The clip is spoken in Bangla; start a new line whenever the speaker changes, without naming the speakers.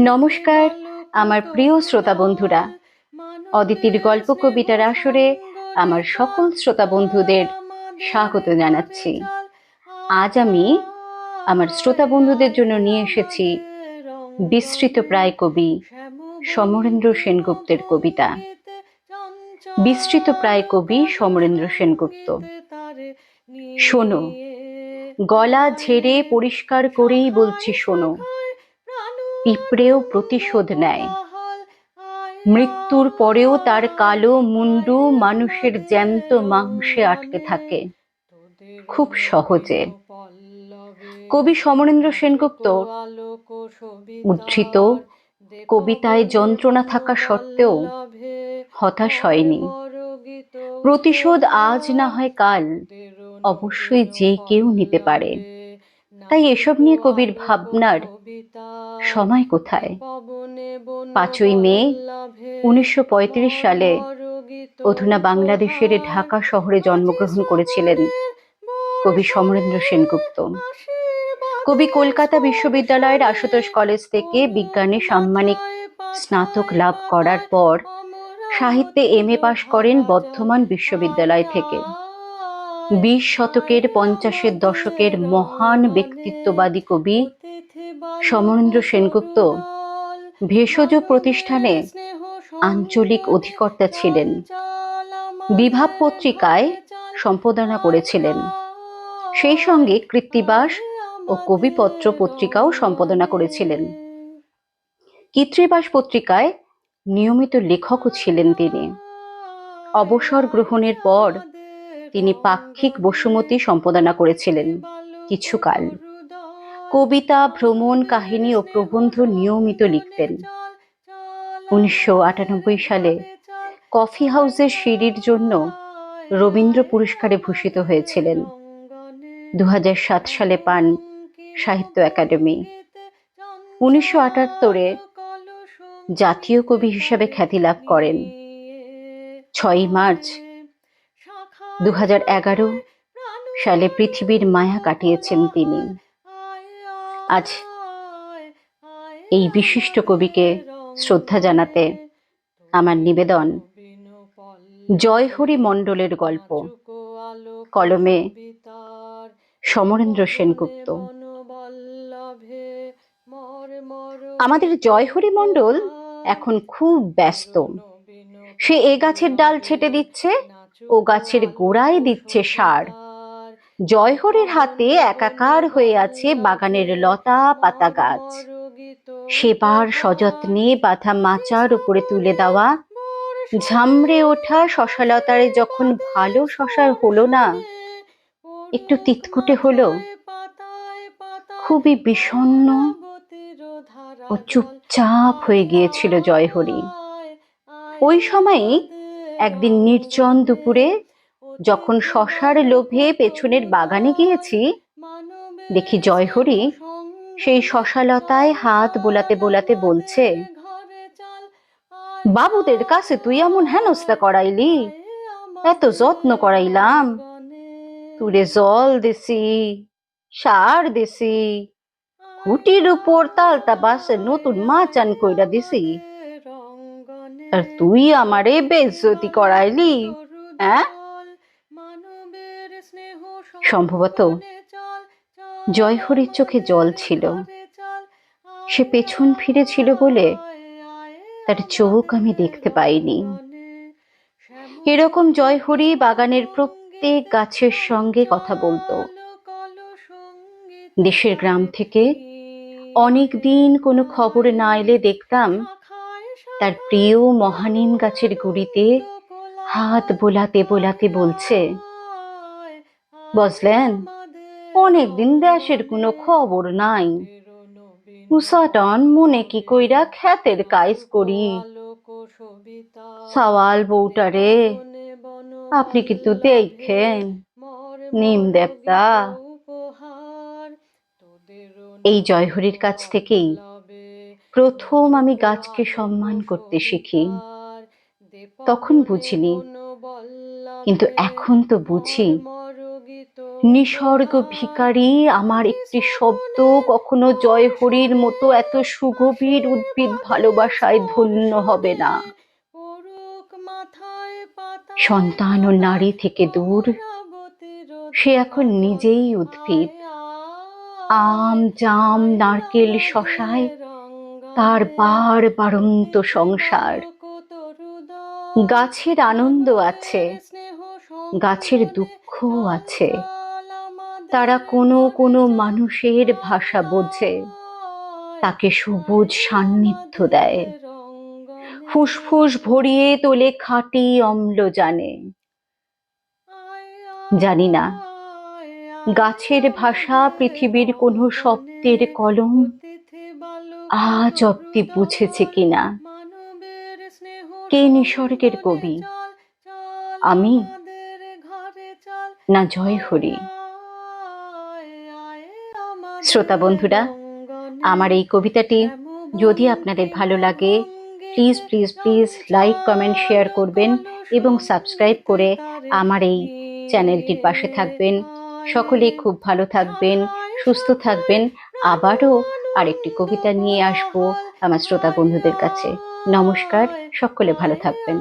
নমস্কার, আমার প্রিয় শ্রোতা বন্ধুরা। অদিতির গল্প কবিতার আসরে আমার সকল শ্রোতা বন্ধুদের স্বাগত জানাচ্ছি। আজ আমি আমার শ্রোতা বন্ধুদের জন্য নিয়ে এসেছি বিস্তৃত প্রায় কবি সমরেন্দ্র সেনগুপ্তের কবিতা। বিস্তৃত প্রায় কবি সমরেন্দ্র সেনগুপ্ত। শোনো, গলা ঝেড়ে পরিষ্কার করেই বলছি শোনো। পিঁপড়েও প্রতিশোধ নেয়। মৃত্যুর পরেও তার কালো মুন্ডু মানুষের জ্যান্ত মাংসে আটকে থাকে। খুব সহজে। কবি সমরেন্দ্র সেনগুপ্ত উদ্ধৃত কবিতায় যন্ত্রণা থাকা সত্ত্বেও হতাশ হয়নি। প্রতিশোধ আজ না হয় কাল, অবশ্যই যে কেউ নিতে পারে। তাই এসব নিয়ে কবির ভাবনার সময় কোথায়? পাঁচই মে, উনিশশো পঁয়ত্রিশ সালে অধুনা বাংলাদেশের ঢাকা শহরে জন্মগ্রহণ করেছিলেন কবি সমরেন্দ্র সেনগুপ্ত। কবি কলকাতা বিশ্ববিদ্যালয়ের আশুতোষ কলেজ থেকে বিজ্ঞানে সাম্মানিক স্নাতক লাভ করার পর সাহিত্যে এম এ পাশ করেন বর্ধমান বিশ্ববিদ্যালয় থেকে। বিশ শতকের পঞ্চাশের দশকের মহান ব্যক্তিত্ববাদী কবি সমরেন্দ্র সেনগুপ্ত ভেষজ প্রতিষ্ঠানে আঞ্চলিক অধিকর্তা ছিলেন। বিভাব পত্রিকায় সম্পাদনা করেছিলেন। সেই সঙ্গে কৃত্তিবাস ও কবিপত্র পত্রিকাও সম্পাদনা করেছিলেন। কৃত্রিবাস পত্রিকায় নিয়মিত লেখকও ছিলেন তিনি। অবসর গ্রহণের পর তিনি পাক্ষিক বসুমতী সম্পাদনা করেছিলেন। কিছুকাল কবিতা, ভ্রমণ, কাহিনী ও প্রবন্ধ নিয়মিত লিখতেন। উনিশশো আটানব্বই সালে কফি হাউসের সিঁড়ির জন্য রবীন্দ্র পুরস্কারে ভূষিত হয়েছিলেন। দু হাজার সাত সালে পান সাহিত্য একাডেমি। উনিশশো আটাত্তরে জাতীয় কবি হিসাবে খ্যাতি লাভ করেন। ছয়ই মার্চ দু হাজার এগারো সালে পৃথিবীর মায়া কাটিয়েছেন তিনি। আজ এই বিশিষ্ট কবিকে শ্রদ্ধা জানাতে আমার নিবেদন জয়হরি মণ্ডলের গল্প, কলমে সমরেন্দ্র সেনগুপ্ত। আমাদের জয়হরি মণ্ডল এখন খুব ব্যস্ত। সে এ গাছের ডাল ছেটে দিচ্ছে, ও গাছের গোড়ায় দিচ্ছে সার। জয়হরের হাতে একাকার হয়ে আছে বাগানের লতা পাতা গাছ। সেবার সযত্নে বাঁধা মাচার উপরে তুলে দেওয়া। ঝামড়ে ওঠা শশালতারে যখন ভালো শশার হলো না, একটু তিতকুটে হলো। খুবই বিষণ্ন ও চুপচাপ হয়ে গিয়েছিল জয়হরি। ওই সময়ই একদিন নির্জন দুপুরে যখন শশার লোভে পেছনের বাগানে গিয়েছি, দেখি জয়হরি সেই শশালতায় হাত বোলাতে বোলাতে বলছে, বাবুদের কাছে তুই এমন হেনস্তা করাইলি? এত যত্ন করাইলাম। তুরে জল দিছি, সার দিছি, খুঁটির উপর তালতা বাসে নতুন মাচান কইরা দিছি। আর তুই আমারে বেজ্জতি করাইলি হ্যাঁ? সম্ভবত জয়হরির চোখে জল ছিল। সে পেছন ফিরেছিল বলে তার চোখ আমি দেখতে পাইনি। এরকম জয়হরি বাগানের প্রত্যেক গাছের সঙ্গে কথা বলতো। দেশের গ্রাম থেকে অনেক দিন কোনো খবর না এলে দেখতাম তার প্রিয় মহানিম গাছের গুড়িতে হাত বোলাতে বোলাতে বলছে বুঝলেন অনেকদিন দেশের কোনো খবর নাই। উষাটন মনে কি কইরা খ্যাতের কাজ করি। সওয়াল বউটারে, আপনি কিন্তু দেখেন, নিম দেবতা। এই জয়হরির কাছ থেকেই প্রথম আমি গাছকে সম্মান করতে শিখি। তখন বুঝিনি, কিন্তু এখন তো বুঝি। নিসর্গ ভিকারী আমার একটি শব্দ কখনো জয় হরির মতো এত সুগভীর উদ্ভিদ ভালোবাসায় ধন্য হবে না। সন্তান ও নারী থেকে দূর, সে এখন নিজেই উদ্ভিদ। আম, জাম, নারকেল, শশায় তার বার বারন্ত সংসার। গাছের আনন্দ আছে, গাছের দুঃখ আছে। তারা কোনো কোনো মানুষের ভাষা বোঝে। তাকে সবুজ সান্নিধ্য দেয়। ফুসফুস ভরিয়ে তোলে খাঁটি অম্ল জানে জানি না, গাছের ভাষা পৃথিবীর কোনো শব্দের কলম আজ অব্দি বুঝেছে কিনা? কে নিসর্গের কবি? আমি? না জয় হরি শ্রোতা বন্ধুরা, আমার এই কবিতাটি যদি আপনাদের ভালো লাগে please please please like comment share করবেন এবং সাবস্ক্রাইব করে আমার এই চ্যানেলটির পাশে থাকবেন। সকলে খুব ভালো থাকবেন, সুস্থ থাকবেন। আবারও আরেকটি কবিতা নিয়ে আসব আমার শ্রোতা বন্ধুদের কাছে। নমস্কার, সকলে ভালো থাকবেন।